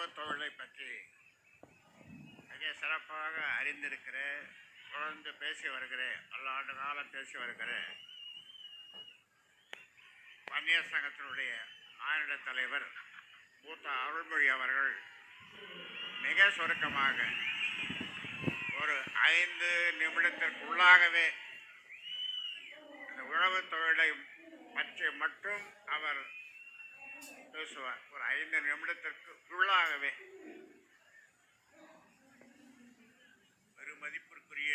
உழவு தொழிலை பற்றி மிக சிறப்பாக அறிந்திருக்கிறேன் தொடர்ந்து பேசி வருகிறேன் பல ஆண்டு காலம் பேசி வருகிறேன் வன்னியர் சங்கத்தினுடைய மாநில தலைவர் மூத்த அருள்மொழி அவர்கள் மிக சுருக்கமாக ஒரு ஐந்து நிமிடத்திற்குள்ளாகவே இந்த உழவு தொழிலை பற்றி மட்டும் அவர் பேசுவார். ஒரு ஐந்து நிமிடத்திற்கு உள்ளாகவே பெருமதிப்பிற்குரிய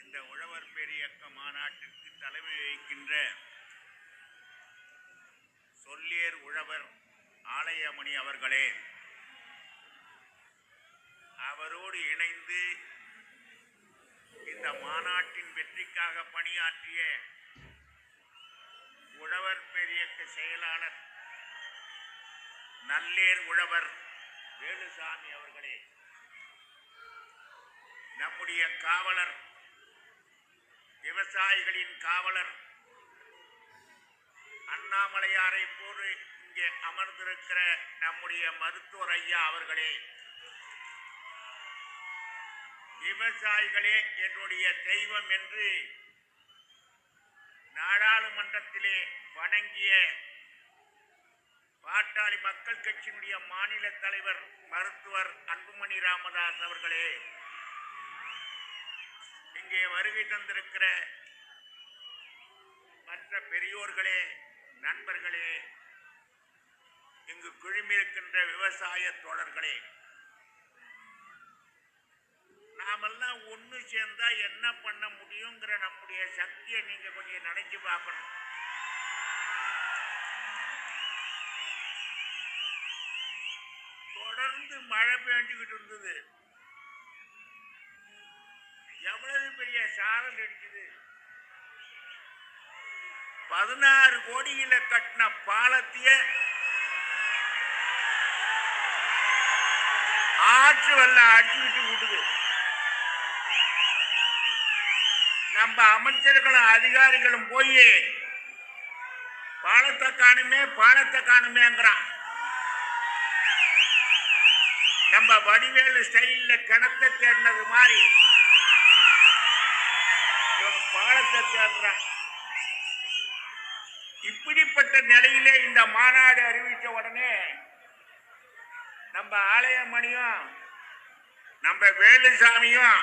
இந்த உழவர் பேரியக்க மாநாட்டிற்கு தலைமை வகிக்கின்ற சொல்லியர் உழவர் ஆலயமணி அவர்களே அவரோடு இணைந்து இந்த மாநாட்டின் வெற்றிக்காக பணியாற்றிய உழவர் பெரியக்க செயலாளர். நல்லேர் உழவர் வேலுசாமி அவர்களே. நம்முடைய காவலர் விவசாயிகளின் காவலர் அண்ணாமலையாரை போன்று இங்கே அமர்ந்திருக்கிற நம்முடைய மருத்துவர் ஐயா அவர்களே. விவசாயிகளே என்னுடைய தெய்வம் என்று நாடாளுமன்றத்திலே வணங்கிய பாட்டாளி மக்கள் கட்சியினுடைய மாநில தலைவர் மருத்துவர் அன்புமணி ராமதாஸ் அவர்களே இங்கே வருகை தந்திருக்கிற மற்ற பெரியோர்களே நண்பர்களே இங்கு குழுமியிருக்கின்ற விவசாய தோழர்களே நாமெல்லாம் ஒன்று சேர்ந்தா என்ன பண்ண முடியுங்கிற நம்முடைய சக்தியை நீங்க கொஞ்சம் நினைச்சு பார்க்கணும். தொடர்ந்து மழை பெஞ்சுக்கிட்டு இருந்தது. எவ்வளவு பெரிய சாரல் அடிக்குது. பதினாறு கோடியில கட்டின பாலத்திய ஆற்று வெள்ளம் அடிச்சுக்கிட்டு விடுது நம்ம அமைச்சர்களும் அதிகாரிகளும் போய் பாலத்தை காணுமே பாலத்தை காணுமேங்கிறான். நம்ம வடிவேலு ஸ்டைல்ல கிணத்தை தேடினது மாதிரி. இவன் பாலத்தை தேடுறான். இப்படிப்பட்ட நிலையிலே இந்த மாநாடு அறிவித்த உடனே நம்ம ஆலயமணியும் நம்ம வேலுசாமியும்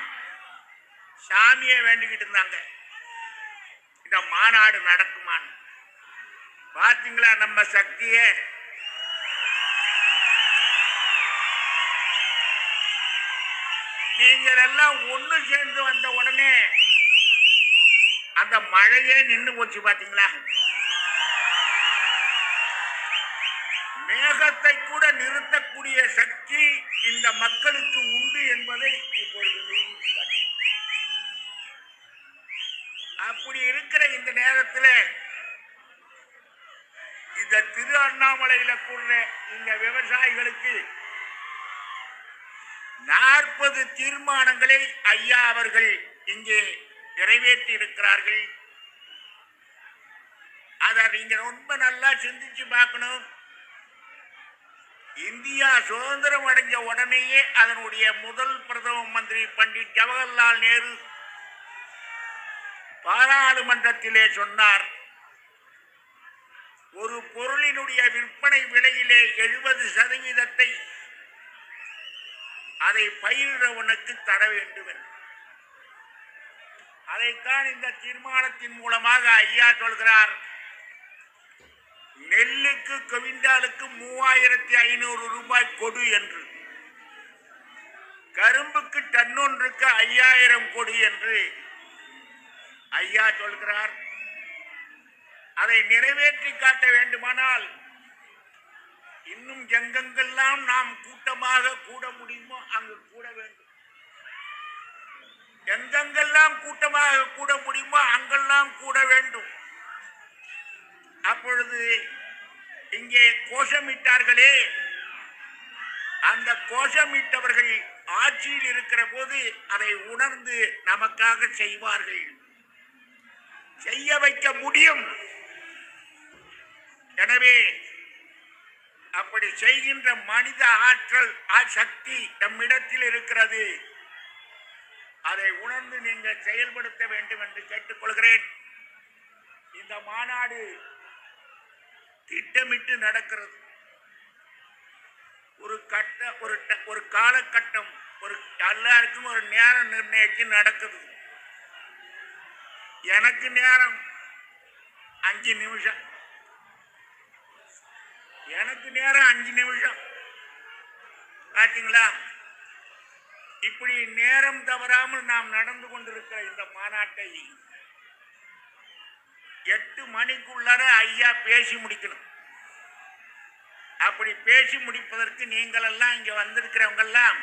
சாமியை வேண்டிக்கிட்டு இருந்தாங்க. இந்த மாநாடு நடக்குமான்னு. பார்த்தீங்களா நம்ம சக்தியே? நீங்கள் எல்லாம் ஒண்ணு சேர்ந்து வந்த உடனே அந்த மழையே நின்று போச்சு பாத்தீங்களா? மேகத்தை கூட நிறுத்தக்கூடிய சக்தி இந்த மக்களுக்கு உண்டு என்பதை இப்பொழுது அப்படி இருக்கிற இந்த நேரத்தில் இந்த திரு அண்ணாமலையில கூடுற இந்த விவசாயிகளுக்கு நாற்பது தீர்மானங்களை ஐயா அவர்கள் இங்கே நிறைவேற்றி இருக்கிறார்கள். அதை நீங்க ரொம்ப நல்லா சிந்திச்சு பார்க்கணும். இந்தியா சுதந்திரம் அடைஞ்ச உடனேயே அதனுடைய முதல் பிரதம மந்திரி பண்டிட் ஜவஹர்லால் நேரு பாராளுமன்றத்திலே சொன்னார் ஒரு பொருளினுடைய விற்பனை விலையிலே எழுபது சதவீதத்தை அதை பயிரிடுறவனுக்கு தர வேண்டும் என்று. அதைத்தான் இந்த தீர்மானத்தின் மூலமாக ஐயா சொல்கிறார். நெல்லுக்கு குவிண்டாலுக்கு மூவாயிரத்தி ஐநூறு ரூபாய் கொடு என்று. கரும்புக்கு டன்னொன்றுக்கு ஐயாயிரம் கொடு என்று. ஐயா சொல்கிறார் அதை நிறைவேற்றி காட்ட வேண்டுமானால் இன்னும் எங்கெங்கெல்லாம் நாம் கூட்டமாக கூட முடியுமோ அங்கு கூட வேண்டும். எங்கெங்கெல்லாம் கூட்டமாக கூட முடியுமோ அங்கெல்லாம் கூட வேண்டும். அப்பொழுது இங்கே கோஷமிட்டார்களே அந்த கோஷமிட்டவர்கள் ஆட்சியில் இருக்கிற போது அதை உணர்ந்து நமக்காக செய்வார்கள். செய்ய வைக்க முடியும். எனவே அப்படி செய்கின்ற மனித ஆற்றல் ஆ- சக்தி நம்மிடத்தில் இருக்கிறது. அதை உணர்ந்து நீங்கள் செயல்படுத்த வேண்டும் என்று கேட்டுக்கொள்கிறேன். இந்த மாநாடு திட்டமிட்டு நடக்கிறது. ஒரு கட்ட ஒரு ட- ஒரு காலகட்டம் ஒரு எல்லாருக்கும் ஒரு நேரம் நிர்ணயிச்சு நடக்குது. எனக்கு நேரம். அஞ்சு நிமிஷம். எனக்கு நேரம் அஞ்சு நிமிஷம். பார்த்தீங்களா இப்படி நேரம் தவறாமல் நாம் நடந்து கொண்டிருக்கிற இந்த மாநாட்டை எட்டு மணிக்குள்ளார ஐயா பேசி முடிக்கணும். அப்படி பேசி முடிப்பதற்கு நீங்கள் எல்லாம் இங்க வந்திருக்கிறவங்க எல்லாம்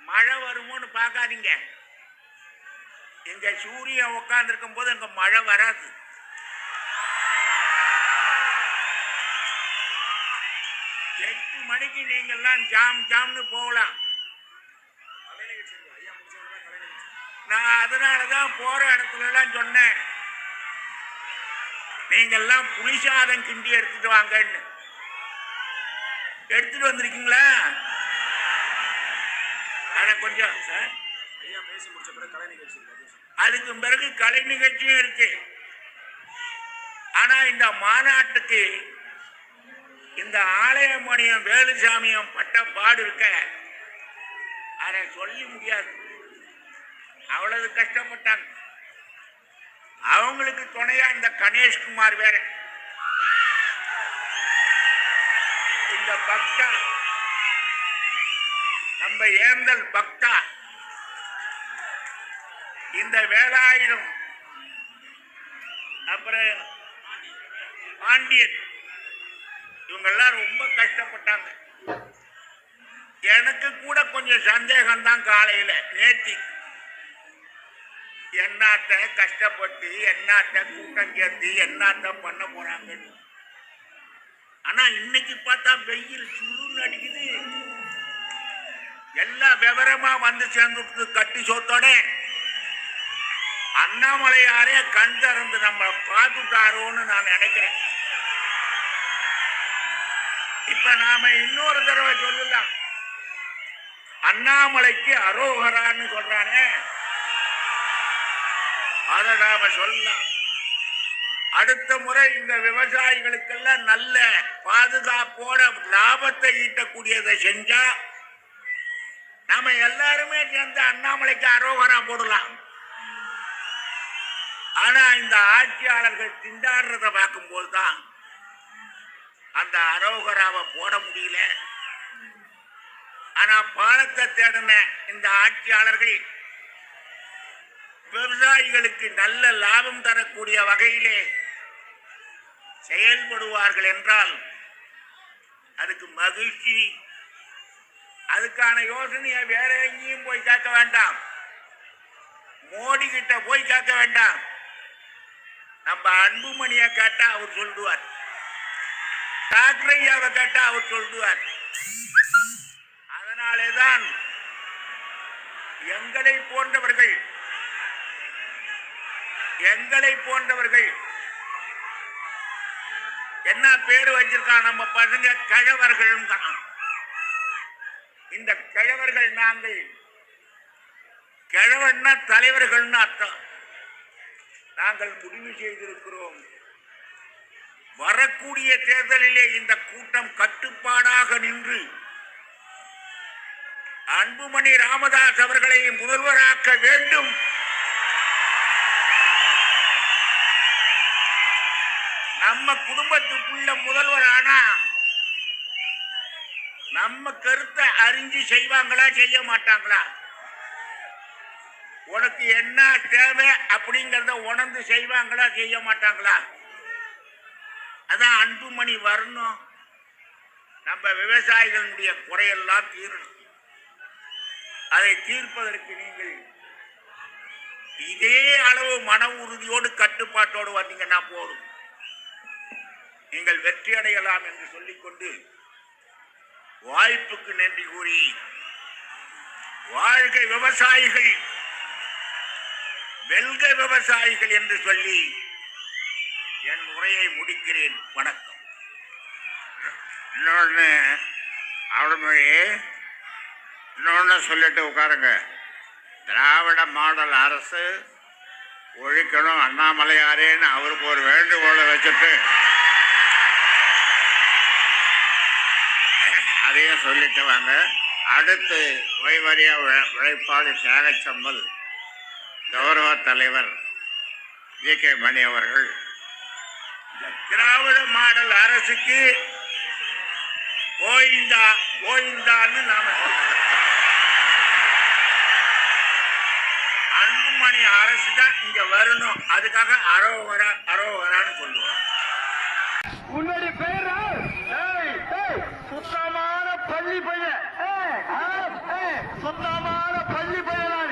மழை வருமோன்னு பார்க்காதீங்க. இங்க சூரியன் உட்கார்ந்துருக்கும் போது அங்க மழை வராது. எட்டு மணிக்கு நீங்கள்லாம் ஜாம் ஜாம்னு போகலாம். நான் அதனால தான் போற இடத்துல எல்லாம் சொன்னேன். நீங்கள்லாம் புளிசாதம் கிண்டி எடுத்துட்டு வாங்கன்னு. எடுத்துட்டு வந்திருக்கீங்களா? அதை கொஞ்சம் சார் அதுக்கு பிறகு கலை நிகழ்ச்சியும் இருக்கு. ஆனா இந்த மாநாட்டுக்கு இந்த ஆலயமணியம் வேலுசாமியம் பட்ட பாடு இருக்க அதை சொல்லி முடியாது. அவ்வளவு கஷ்டப்பட்டாங்க. அவங்களுக்கு துணையா இந்த கணேஷ்குமார் வேற. இந்த பக்தா. நம்ம ஏந்தல் பக்தா. இந்த வேலாயுதம். அப்புறம் பாண்டியன். இவங்கெல்லாம் ரொம்ப கஷ்டப்பட்டாங்க. எனக்கு கூட கொஞ்சம் சந்தேகம் தான் காலையில நேத்தி. என்னாத்த கஷ்டப்பட்டு என்னாத்த கூட்டம் சேர்த்து என்னாத்த பண்ண போறாங்கன்னு. ஆனா இன்னைக்கு பார்த்தா வெயில் சுருன்னு அடிக்குது எல்லாம் விவரமா வந்து சேர்ந்துட்டு கட்டி சோத்தோட அண்ணாமலையாரே கண் திறந்து நம்ம பார்த்துட்டாரோன்னு நான் நினைக்கிறேன். இப்ப நாம இன்னொரு தடவை சொல்லலாம். அண்ணாமலைக்கு அரோகரான்னு சொல்றானே. அதை நாம சொல்லலாம். அடுத்த முறை இந்த விவசாயிகளுக்கெல்லாம் நல்ல பாதுகாப்போட லாபத்தை ஈட்டக்கூடியதை செஞ்சா நாம எல்லாருமே சேர்ந்து அண்ணாமலைக்கு அரோகரா போடலாம். ஆனா இந்த ஆட்சியாளர்கள் திண்டாடுறத பார்க்கும்போது தான் அந்த அரோகராவை போட முடியல. ஆனா பாலத்தை தேடின இந்த ஆட்சியாளர்கள் விவசாயிகளுக்கு நல்ல லாபம் தரக்கூடிய வகையிலே செயல்படுவார்கள் என்றால் அதுக்கு மகிழ்ச்சி. அதுக்கான யோசனையை வேற எங்கேயும் போய் கேட்க வேண்டாம். மோடி கிட்ட போய் கேட்க வேண்டாம். நம்ம அன்புமணியை கேட்டா அவர் சொல்லுவார். டாக்டரையாவை கேட்டா அவர் சொல்லுவார். அதனாலே தான் எங்களை போன்றவர்கள் எங்களை போன்றவர்கள் என்ன பேர் வச்சிருக்கான் நம்ம பசங்க? கிழவர்கள் இந்த கிழவர்கள் நாங்கள் கிழவன்னா தலைவர்கள்னு அர்த்தம். நாங்கள் முடிவு செய்திருக்கிறோம். வரக்கூடிய தேர்தலிலே இந்த கூட்டம் கட்டுப்பாடாக நின்று அன்புமணி ராமதாஸ் அவர்களை முதல்வராக்க வேண்டும். நம்ம குடும்பத்துக்குள்ள முதல்வரானா நம்ம கருத்தை அறிஞ்சு செய்வாங்களா செய்ய மாட்டாங்களா? உனக்கு என்ன தேவை அப்படிங்கிறத உணர்ந்து செய்வாங்களா செய்ய மாட்டாங்களா? அதான் அன்புமணி வரணும். நம்ம விவசாயிகளுடைய குறையெல்லாம் தீரணும். அதை தீர்ப்பதற்கு நீங்கள் இதே அளவு மன உறுதியோடு கட்டுப்பாட்டோடு வந்தீங்கன்னா போதும். நீங்கள் வெற்றி அடையலாம் என்று சொல்லிக்கொண்டு வாய்ப்புக்கு நன்றி கூறி வாழ்க விவசாயிகள். வெல்க விவசாயிகள் என்று சொல்லி என் உரையை முடிக்கிறேன். வணக்கம். இன்னொன்று அவ்வளமொழி இன்னொன்று சொல்லிட்டு உட்காருங்க. திராவிட மாடல் அரசு ஒழிக்கணும் அண்ணாமலையாரேன்னு அவருக்கு ஒரு வேண்டுகோளை வச்சுட்டு அதையும் சொல்லிட்டு வாங்க. அடுத்து ஓய்வறியா உழை- உழைப்பாளி தியாகச்சம்பல். கௌரவ தலைவர் ஜி கே மணி அவர்கள். திராவிட மாடல் அரசுக்கு ஓய்ந்தா ஓய்ந்தான்னு நாம அன்புமணி அரசு தான் இங்க வரணும். அதுக்காக அரோவரா அரோவரான்னு சொல்லுவோம். உன்னுடைய பேரா சுத்தமான பள்ளி பையன். சுத்தமான பள்ளி பையன்